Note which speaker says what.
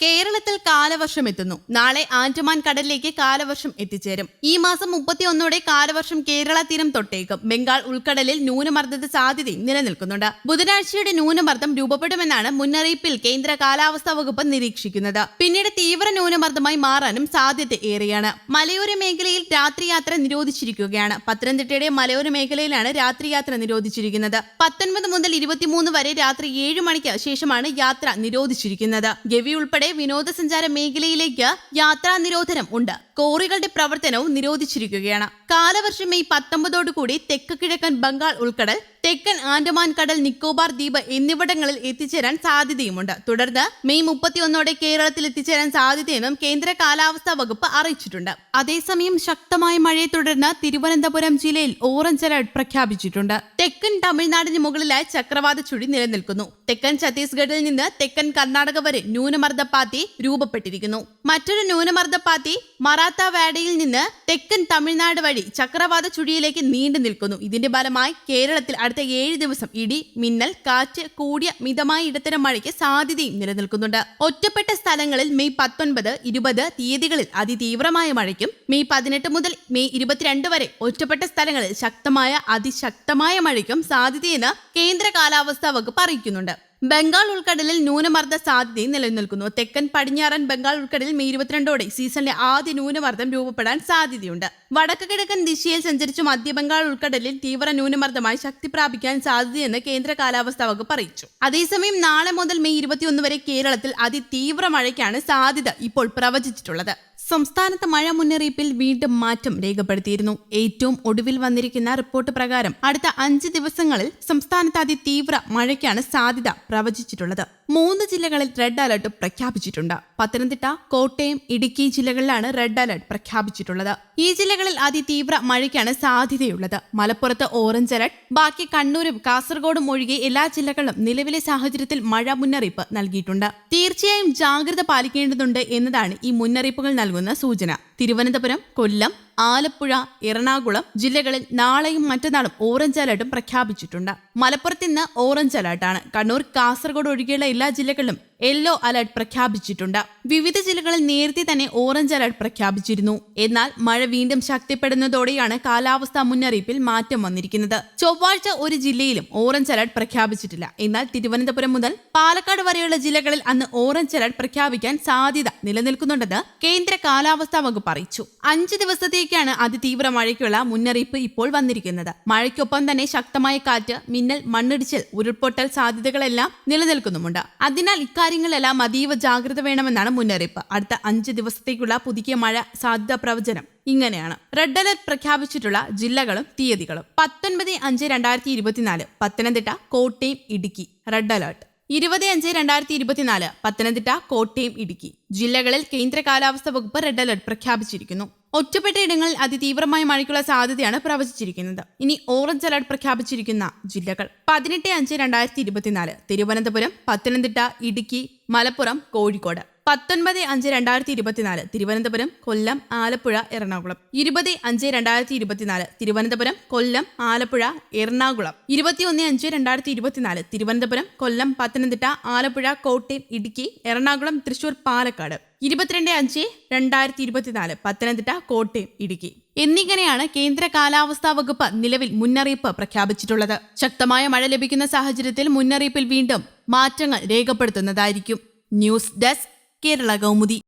Speaker 1: que കേരളത്തിൽ കാലവർഷം എത്തുന്നു. നാളെ ആൻഡമാൻ കടലിലേക്ക് കാലവർഷം എത്തിച്ചേരും. ഈ മാസം മുപ്പത്തിയൊന്നോടെ കാലവർഷം കേരള തീരം തൊട്ടേക്കും. ബംഗാൾ ഉൾക്കടലിൽ ന്യൂനമർദ്ദത്തെ സാധ്യതയും നിലനിൽക്കുന്നുണ്ട്. ബുധനാഴ്ചയുടെ ന്യൂനമർദ്ദം രൂപപ്പെടുമെന്നാണ് മുന്നറിയിപ്പിൽ കേന്ദ്ര കാലാവസ്ഥാ വകുപ്പ് നിരീക്ഷിക്കുന്നത്. പിന്നീട് തീവ്ര ന്യൂനമർദ്ദമായി മാറാനും സാധ്യത ഏറെയാണ്. മലയോര മേഖലയിൽ രാത്രിയാത്ര നിരോധിച്ചിരിക്കുകയാണ്. പത്തനംതിട്ടയുടെ മലയോര മേഖലയിലാണ് രാത്രിയാത്ര നിരോധിച്ചിരിക്കുന്നത്. പത്തൊൻപത് മുതൽ ഇരുപത്തിമൂന്ന് വരെ രാത്രി ഏഴ് മണിക്ക് ശേഷമാണ് യാത്ര നിരോധിച്ചിരിക്കുന്നത്. ഗവി ഉൾപ്പെടെ വിനോദസഞ്ചാര മേഖലയിലേക്ക് യാത്രാ നിരോധനം ഉണ്ട് കോറികളുടെ പ്രവർത്തനവും നിരോധിച്ചിരിക്കുകയാണ്. കാലവർഷം മെയ് പത്തൊമ്പതോടുകൂടി തെക്ക് കിഴക്കൻ ബംഗാൾ ഉൾക്കടൽ തെക്കൻ ആൻഡമാൻ കടൽ നിക്കോബാർ ദ്വീപ് എന്നിവിടങ്ങളിൽ എത്തിച്ചേരാൻ സാധ്യതയുമുണ്ട്. തുടർന്ന് മെയ് മുപ്പത്തിയൊന്നോടെ കേരളത്തിൽ എത്തിച്ചേരാൻ സാധ്യതയെന്നും കേന്ദ്ര കാലാവസ്ഥാ വകുപ്പ് അറിയിച്ചിട്ടുണ്ട്. അതേസമയം ശക്തമായ മഴയെ തുടർന്ന് തിരുവനന്തപുരം ജില്ലയിൽ ഓറഞ്ച് അലർട്ട് പ്രഖ്യാപിച്ചിട്ടുണ്ട്. തെക്കൻ തമിഴ്നാടിന് മുകളിലായി ചക്രവാത ചുഴി നിലനിൽക്കുന്നു. തെക്കൻ ഛത്തീസ്ഗഡിൽ നിന്ന് തെക്കൻ കർണാടക വരെ ന്യൂനമർദ്ദപ്പാത്തി രൂപപ്പെട്ടിരിക്കുന്നു. മറ്റൊരു ന്യൂനമർദ്ദ പാത്തി മറാത്ത വാഡയിൽ നിന്ന് തെക്കൻ തമിഴ്നാട് വഴി ചക്രവാത ചുഴിയിലേക്ക് നീണ്ടു നിൽക്കുന്നു. ഇതിന്റെ ഫലമായി കേരളത്തിൽ അടുത്ത ഏഴ് ദിവസം ഇടി മിന്നൽ കാറ്റ് കൂടിയ മിതമായ ഇടത്തരം മഴയ്ക്ക് സാധ്യതയും നിലനിൽക്കുന്നുണ്ട്. ഒറ്റപ്പെട്ട സ്ഥലങ്ങളിൽ മെയ് പത്തൊൻപത് ഇരുപത് തീയതികളിൽ അതിതീവ്രമായ മഴയ്ക്കും മെയ് പതിനെട്ട് മുതൽ മെയ് ഇരുപത്തിരണ്ട് വരെ ഒറ്റപ്പെട്ട സ്ഥലങ്ങളിൽ ശക്തമായ അതിശക്തമായ മഴയ്ക്കും സാധ്യതയെന്ന് കേന്ദ്ര കാലാവസ്ഥാ വകുപ്പ് അറിയിക്കുന്നുണ്ട്. ബംഗാൾ ഉൾക്കടലിൽ ന്യൂനമർദ്ദ സാധ്യതയും നിലനിൽക്കുന്നു. തെക്കൻ പടിഞ്ഞാറൻ ബംഗാൾ ഉൾക്കടലിൽ മെയ് ഇരുപത്തിരണ്ടോടെ സീസണിലെ ആദ്യ ന്യൂനമർദ്ദം രൂപപ്പെടാൻ സാധ്യതയുണ്ട്. വടക്ക് കിഴക്കൻ ദിശയിൽ സഞ്ചരിച്ച മധ്യ ബംഗാൾ ഉൾക്കടലിൽ തീവ്ര ന്യൂനമർദ്ദമായി ശക്തി പ്രാപിക്കാൻ സാധ്യതയെന്ന് കേന്ദ്ര കാലാവസ്ഥാ വകുപ്പ് അറിയിച്ചു. അതേസമയം നാളെ മുതൽ മെയ് ഇരുപത്തിയൊന്ന് വരെ കേരളത്തിൽ അതിതീവ്ര മഴയ്ക്കാണ് സാധ്യത ഇപ്പോൾ പ്രവചിച്ചിട്ടുള്ളത്. സംസ്ഥാനത്ത് മഴ മുന്നറിയിപ്പിൽ വീണ്ടും മാറ്റം രേഖപ്പെടുത്തിയിരുന്നു. ഏറ്റവും ഒടുവിൽ വന്നിരിക്കുന്ന റിപ്പോർട്ട് പ്രകാരം അടുത്ത അഞ്ച് ദിവസങ്ങളിൽ സംസ്ഥാനത്ത് അതിതീവ്ര മഴയ്ക്കാണ് സാധ്യത പ്രവചിച്ചിട്ടുള്ളത്. മൂന്ന് ജില്ലകളിൽ റെഡ് അലർട്ട് പ്രഖ്യാപിച്ചിട്ടുണ്ട്. പത്തനംതിട്ട കോട്ടയം ഇടുക്കി ജില്ലകളിലാണ് റെഡ് അലർട്ട് പ്രഖ്യാപിച്ചിട്ടുള്ളത്. ഈ ജില്ലകളിൽ അതിതീവ്ര മഴയ്ക്കാണ് സാധ്യതയുള്ളത്. മലപ്പുറത്ത് ഓറഞ്ച് അലർട്ട് ബാക്കി കണ്ണൂരും കാസർഗോഡും ഒഴികെ എല്ലാ ജില്ലകളിലും നിലവിലെ സാഹചര്യത്തിൽ മഴ മുന്നറിയിപ്പ് നൽകിയിട്ടുണ്ട്. തീർച്ചയായും ജാഗ്രത പാലിക്കേണ്ടതുണ്ട് എന്നതാണ് ഈ മുന്നറിയിപ്പുകൾ നൽകുന്ന സൂചന തിരുവനന്തപുരം കൊല്ലം ആലപ്പുഴ എറണാകുളം ജില്ലകളിൽ നാളെയും മറ്റന്നാളും ഓറഞ്ച് അലർട്ടും പ്രഖ്യാപിച്ചിട്ടുണ്ട്. മലപ്പുറത്ത് ഇന്ന് ഓറഞ്ച് അലർട്ടാണ് കണ്ണൂർ കാസർഗോഡ് ഒഴികെയുള്ള എല്ലാ ജില്ലകളിലും യെല്ലോ അലർട്ട് പ്രഖ്യാപിച്ചിട്ടുണ്ട്. വിവിധ ജില്ലകളിൽ നേരത്തെ തന്നെ ഓറഞ്ച് അലർട്ട് പ്രഖ്യാപിച്ചിരുന്നു. എന്നാൽ മഴ വീണ്ടും ശക്തിപ്പെടുന്നതോടെയാണ് കാലാവസ്ഥാ മുന്നറിയിപ്പിൽ മാറ്റം വന്നിരിക്കുന്നത്. ചൊവ്വാഴ്ച ഒരു ജില്ലയിലും ഓറഞ്ച് അലർട്ട് പ്രഖ്യാപിച്ചിട്ടില്ല. എന്നാൽ തിരുവനന്തപുരം മുതൽ പാലക്കാട് വരെയുള്ള ജില്ലകളിൽ അന്ന് ഓറഞ്ച് അലർട്ട് പ്രഖ്യാപിക്കാൻ സാധ്യത നിലനിൽക്കുന്നുണ്ടെന്ന് കേന്ദ്ര കാലാവസ്ഥാ വകുപ്പ് അറിയിച്ചു. അഞ്ച് ദിവസത്തേക്കാണ് അതിതീവ്ര മഴയ്ക്കുള്ള മുന്നറിയിപ്പ് ഇപ്പോൾ വന്നിരിക്കുന്നത്. മഴയ്ക്കൊപ്പം തന്നെ ശക്തമായ കാറ്റ് മിന്നൽ മണ്ണിടിച്ചിൽ ഉരുൾപൊട്ടൽ സാധ്യതകളെല്ലാം നിലനിൽക്കുന്നുമുണ്ട്. അതിനാൽ ഇക്കാര്യങ്ങളെല്ലാം അതീവ ജാഗ്രത വേണമെന്നാണ് മുന്നറിയിപ്പ്. അടുത്ത അഞ്ച് ദിവസത്തേക്കുള്ള പുതുക്കിയ മഴ സാധ്യതാ പ്രവചനം ഇങ്ങനെയാണ്. റെഡ് അലർട്ട് പ്രഖ്യാപിച്ചിട്ടുള്ള ജില്ലകളും തീയതികളും. പത്തൊൻപത് അഞ്ച് രണ്ടായിരത്തി ഇരുപത്തിനാല്. പത്തനംതിട്ട കോട്ടയം ഇടുക്കി. Red alert. ഇരുപത് അഞ്ച് രണ്ടായിരത്തി ഇരുപത്തിനാല് പത്തനംതിട്ട കോട്ടയം ഇടുക്കി ജില്ലകളിൽ കേന്ദ്ര കാലാവസ്ഥാ വകുപ്പ് റെഡ് അലർട്ട് പ്രഖ്യാപിച്ചിരിക്കുന്നു. ഒറ്റപ്പെട്ട ഇടങ്ങളിൽ അതിതീവ്രമായ മഴയ്ക്കുള്ള സാധ്യതയാണ് പ്രവചിച്ചിരിക്കുന്നത്. ഇനി ഓറഞ്ച് അലർട്ട് പ്രഖ്യാപിച്ചിരിക്കുന്ന ജില്ലകൾ. പതിനെട്ട് അഞ്ച് രണ്ടായിരത്തി ഇരുപത്തിനാല് തിരുവനന്തപുരം പത്തനംതിട്ട ഇടുക്കി മലപ്പുറം കോഴിക്കോട്. പത്തൊൻപത് അഞ്ച് രണ്ടായിരത്തി ഇരുപത്തിനാല് തിരുവനന്തപുരം കൊല്ലം ആലപ്പുഴ എറണാകുളം. ഇരുപത് അഞ്ച് രണ്ടായിരത്തി ഇരുപത്തിനാല് തിരുവനന്തപുരം കൊല്ലം ആലപ്പുഴ എറണാകുളം. ഇരുപത്തിയൊന്ന് അഞ്ച് രണ്ടായിരത്തി ഇരുപത്തിനാല് തിരുവനന്തപുരം കൊല്ലം പത്തനംതിട്ട ആലപ്പുഴ കോട്ടയം ഇടുക്കി എറണാകുളം തൃശൂർ പാലക്കാട്. ഇരുപത്തിരണ്ട് അഞ്ച് രണ്ടായിരത്തി ഇരുപത്തിനാല് പത്തനംതിട്ട കോട്ടയം ഇടുക്കി. എന്നിങ്ങനെയാണ് കേന്ദ്ര കാലാവസ്ഥാ വകുപ്പ് നിലവിൽ മുന്നറിയിപ്പ് പ്രഖ്യാപിച്ചിട്ടുള്ളത്. ശക്തമായ മഴ ലഭിക്കുന്ന സാഹചര്യത്തിൽ മുന്നറിയിപ്പിൽ വീണ്ടും മാറ്റങ്ങൾ രേഖപ്പെടുത്തുന്നതായിരിക്കും. News desk Kerala Kaumudi